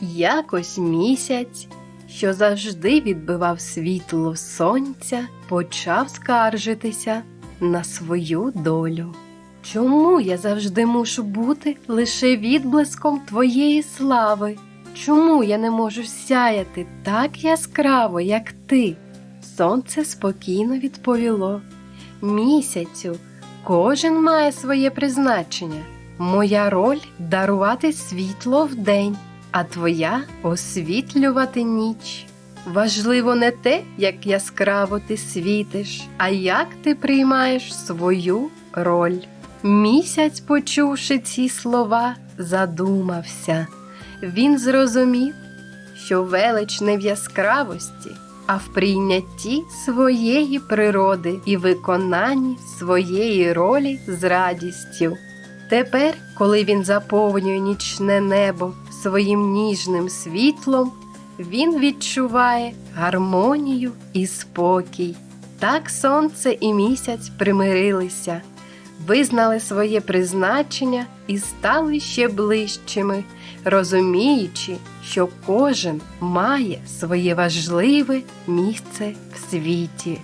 Якось місяць, що завжди відбивав світло сонця, почав скаржитися на свою долю. Чому я завжди мушу бути лише відблиском твоєї слави? Чому я не можу сяяти так яскраво, як ти? Сонце спокійно відповіло. Місяцю, кожен має своє призначення. Моя роль дарувати світло вдень, а твоя освітлювати ніч. Важливо не те, як яскраво ти світиш, а як ти приймаєш свою роль. Місяць, почувши ці слова, задумався. Він зрозумів, що велич не в яскравості, а в прийнятті своєї природи і виконанні своєї ролі з радістю. Тепер, коли він заповнює нічне небо своїм ніжним світлом, він відчуває гармонію і спокій. Так сонце і місяць примирилися, визнали своє призначення і стали ще ближчими, розуміючи, що кожен має своє важливе місце в світі.